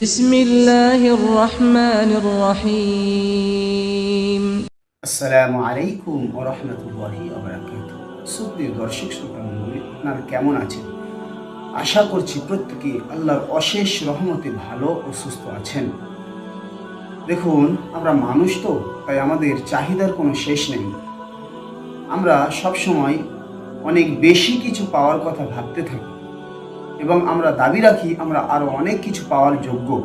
بسم الله الرحمن الرحيم আসসালামু আলাইকুম ও রহমতুল্লাহি সুপ্রিয় দর্শক শ্রোতা মণ্ডলী আপনারা কেমন আছেন আশা করছি প্রত্যেকে আল্লাহর অশেষ রহমতে ভালো ও সুস্থ আছেন দেখুন আমরা মানুষ তো তাই আমাদের চাহিদার কোনো শেষ নেই আমরা সব সময় অনেক বেশি কিছু পাওয়ার কথা ভাবতে থাকি এবং আমরা দাবি রাখি, আমরা আরও অনেক কিছু পাওয়ার যোগ্য।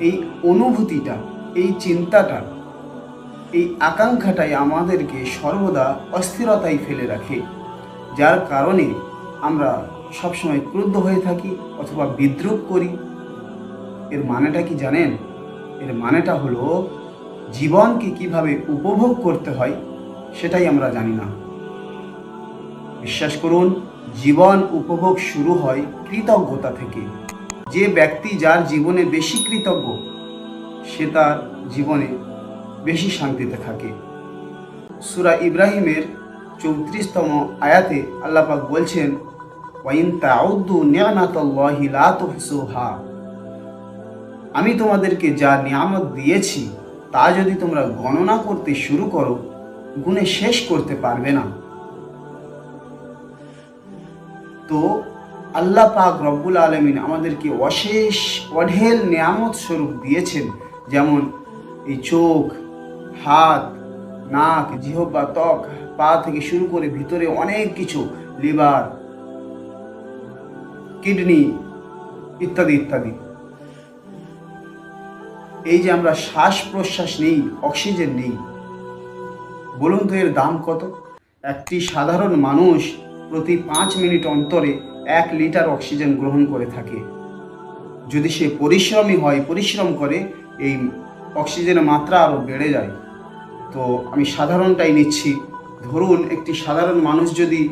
এই অনুভূতিটা, এই চিন্তাটা, এই আকাঙ্ক্ষাটাই আমাদেরকে সর্বদা অস্থিরতায় ফেলে রাখে, যার কারণে আমরা সবসময় ক্রুদ্ধ হয়ে থাকি অথবা বিদ্রুপ করি। এর মানেটা কি জানেন? এর মানেটা হলো জীবনকে কীভাবে উপভোগ করতে হয়, সেটাই আমরা জানি না। বিশ্বাস করুন জীবন উপভোগ শুরু হয় কৃতজ্ঞতা থেকে। যে ব্যক্তি যার জীবনে বেশি কৃতজ্ঞ, সে তার জীবনে বেশি শান্তিতে থাকে। সুরা ইব্রাহিমের চৌত্রিশতম আয়াতে আল্লাপাক বলছেন, ওয়াইন তাউদ্দু নিয়ামাতাল্লাহি আমি তোমাদেরকে যা নিয়ামত দিয়েছি, তা যদি তোমরা গণনা করতে শুরু করো, গুণে শেষ করতে পারবে না। তো আল্লাহ পাক রব্বুল আলমিন আমাদেরকে অশেষ অঢেল নিয়ামত স্বরূপ দিয়েছেন, যেমন এই চোখ, হাত, নাক, জিহবা, ত্বক, পা থেকে শুরু করে ভিতরে অনেক কিছু, লিভার, কিডনি ইত্যাদি ইত্যাদি। এই যে আমরা শ্বাস প্রশ্বাস নেই, অক্সিজেন নেই, বলুন তো এর দাম কত? একটি সাধারণ মানুষ প্রতি পাঁচ মিনিট অন্তরে এক লিটার অক্সিজেন গ্রহণ করে থাকে। যদি সে পরিশ্রমী হয়, পরিশ্রম করে, এই অক্সিজেনের মাত্রা আরও বেড়ে যায়। তো আমি সাধারণটাই নিচ্ছি, ধরুন একটি সাধারণ মানুষ যদি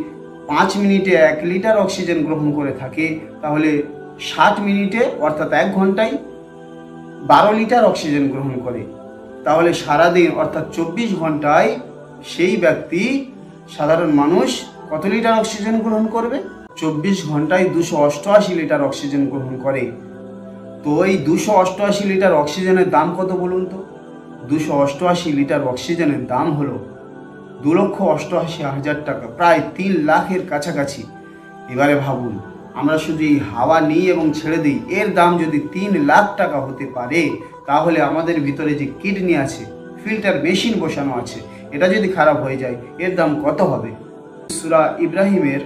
পাঁচ মিনিটে এক লিটার অক্সিজেন গ্রহণ করে থাকে, তাহলে ষাট মিনিটে, অর্থাৎ এক ঘন্টায় বারো লিটার অক্সিজেন গ্রহণ করে। তাহলে সারাদিন, অর্থাৎ চব্বিশ ঘন্টায় সেই ব্যক্তি, সাধারণ মানুষ কত লিটার অক্সিজেন গ্রহণ করবে? চব্বিশ ঘন্টায় দুশো অষ্টআশি লিটার অক্সিজেন গ্রহণ করে। তো এই দুশো অষ্টআশি লিটার অক্সিজেনের দাম কত বলুন তো? দুশো অষ্টআশি লিটার অক্সিজেনের দাম হলো দু লক্ষ অষ্টআশি হাজার টাকা, প্রায় তিন লাখের কাছাকাছি। এবারে ভাবুন, আমরা শুধু এই হাওয়া নিই এবং ছেড়ে দিই, এর দাম যদি তিন লাখ টাকা হতে পারে, তাহলে আমাদের ভিতরে যে কিডনি আছে, ফিল্টার মেশিন বসানো আছে, এটা যদি খারাপ হয়ে যায়, এর দাম কত হবে? সুরা ইব্রাহিমের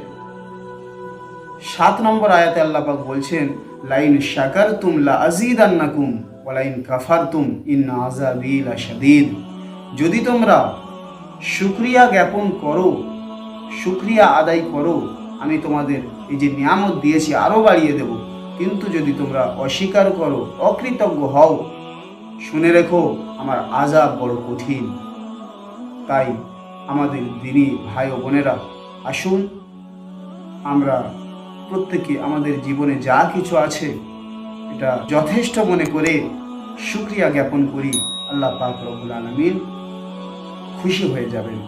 সাত নম্বর আয়াতে আল্লাপাক বলছেন, লাইন শাকার তুম লা আজিদ আন্নাকুম ওয়ালাইন কাফার তুম ইন্না আজাবি লা শাদীদ। যদি তোমরা শুক্রিয়া জ্ঞাপন করো, শুক্রিয়া আদায় করো, আমি তোমাদের এই যে নিয়ামত দিয়েছি আরও বাড়িয়ে দেব। কিন্তু যদি তোমরা অস্বীকার করো, অকৃতজ্ঞ হও, শুনে রেখো, আমার আজাব বড় কঠিন। তাই আমাদের দিনী ভাই ও বোনেরা, আসুন আমরা প্রত্যেকে আমাদের জীবনে যা কিছু আছে, এটা যথেষ্ট মনে করে সুক্রিয়া জ্ঞাপন করি। আল্লাহ পাক রবুল আলমিন খুশি হয়ে যাবেন।